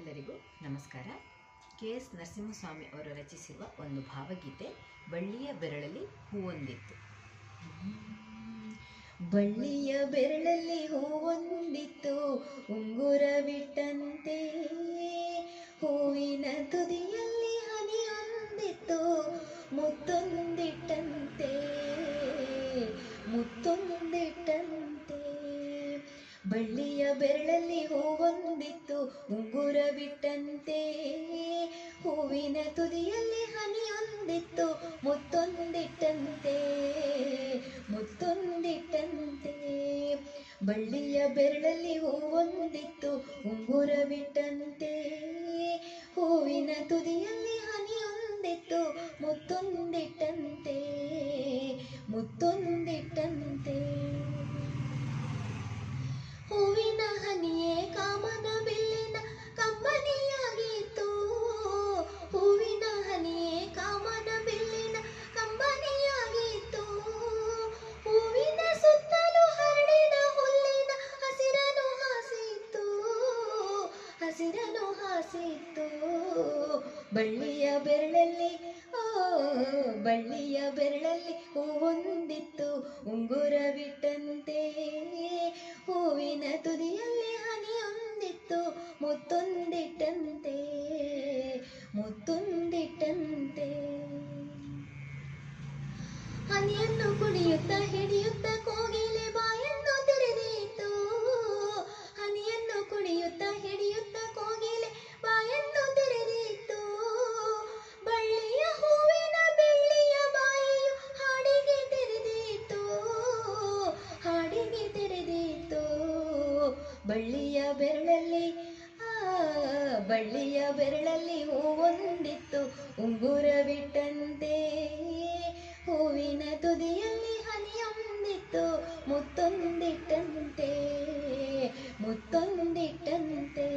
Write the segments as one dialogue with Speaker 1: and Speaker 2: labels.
Speaker 1: ಎಲ್ಲರಿಗೂ ನಮಸ್ಕಾರ. K. S. Narasimhaswamy ಅವರು ರಚಿಸಿರುವ ಒಂದು ಭಾವಗೀತೆ, ಬಳ್ಳಿಯ ಬೆರಳಲ್ಲಿ ಹೂವೊಂದಿತ್ತು
Speaker 2: ಬಳ್ಳಿಯ ಬೆರಳಲ್ಲಿ ಹೂವೊಂದಿತ್ತು ಉಂಗುರವಿಟ್ಟಂತೆ ಹೂವಿನ ತುದಿಯಲ್ಲಿ ಹನಿ ಹೊಂದಿತ್ತು ಮುತ್ತೊಂದಿಟ್ಟಂತೆ ಮುತ್ತೊಂದಿಟ್ಟಂತೆ. ಬಳ್ಳಿಯ ಬೆರಳಲ್ಲಿ ಹೂವೊಂದಿತ್ತು ಉಂಗುರ ಬಿಟ್ಟಂತೆ. ಹೂವಿನ ತುದಿಯಲ್ಲಿ ಹನಿಯೊಂದಿತ್ತು ಮುತ್ತೊಂದಿಟ್ಟಂತೆ ಮುತ್ತೊಂದಿಟ್ಟಂತೆ. ಬಳ್ಳಿಯ ಬೆರಳಲ್ಲಿ ಹೂವೊಂದಿತ್ತು ಉಂಗುರ ಬಿಟ್ಟಂತೆ. ಹೂವಿನ ತುದಿಯಲ್ಲಿ ಹನಿಯೊಂದಿತ್ತು ಮುತ್ತೊಂದಿಟ್ಟಂತೆ ಮುತ್ತೊಂದಿಟ್ಟಂತೆ. ಹಸಿರನು ಹಾಸಿತ್ತು. ಬಳ್ಳಿಯ ಬೆರಳಲ್ಲಿ, ಓ, ಬಳ್ಳಿಯ ಬೆರಳಲ್ಲಿ ಹೂವೊಂದಿತ್ತು ಉಂಗುರವಿಟ್ಟಂತೆ ಹೂವಿನ ತುದಿಯಲ್ಲಿ ಹನಿಯೊಂದಿತ್ತು ಮುತ್ತೊಂದಿಟ್ಟಂತೆ ಮುತ್ತೊಂದಿಟ್ಟಂತೆ. ಹನಿಯನ್ನು ಕುಡಿಯುತ್ತ ಹಿಡಿಯುತ್ತ ಕೋಗಿಲೆ ಬಾಯನ್ನು ತೆರೆದಿತ್ತು ಹನಿಯನ್ನು ಕುಡಿಯುತ್ತ ಹಿಡಿಯುತ್ತ ಬಳ್ಳಿಯ ಬೆರಳಲ್ಲಿ, ಆ ಬಳ್ಳಿಯ ಬೆರಳಲ್ಲಿ ಹೂವೊಂದಿತ್ತು. ಉಂಗುರವಿಟ್ಟಂತೆ ಹೂವಿನ ತುದಿಯಲ್ಲಿ ಹನಿಯೊಂದಿತ್ತು. ಮುತ್ತೊಂದಿಟ್ಟಂತೆ ಮುತ್ತೊಂದಿಟ್ಟಂತೆ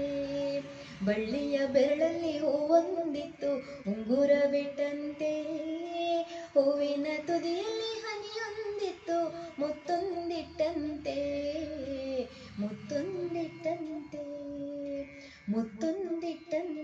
Speaker 2: ಬಳ್ಳಿಯ ಬೆರಳಲ್ಲಿ ಹೂವೊಂದಿತ್ತು. ಉಂಗುರವಿಟ್ಟಂತೆ ಹೂವಿನ ತುದಿಯಲ್ಲಿ ಹನಿಯೊಂದಿತ್ತು. ಮುತ್ತೊಂದಿಟ್ಟಂತೆ 噔噔滴噔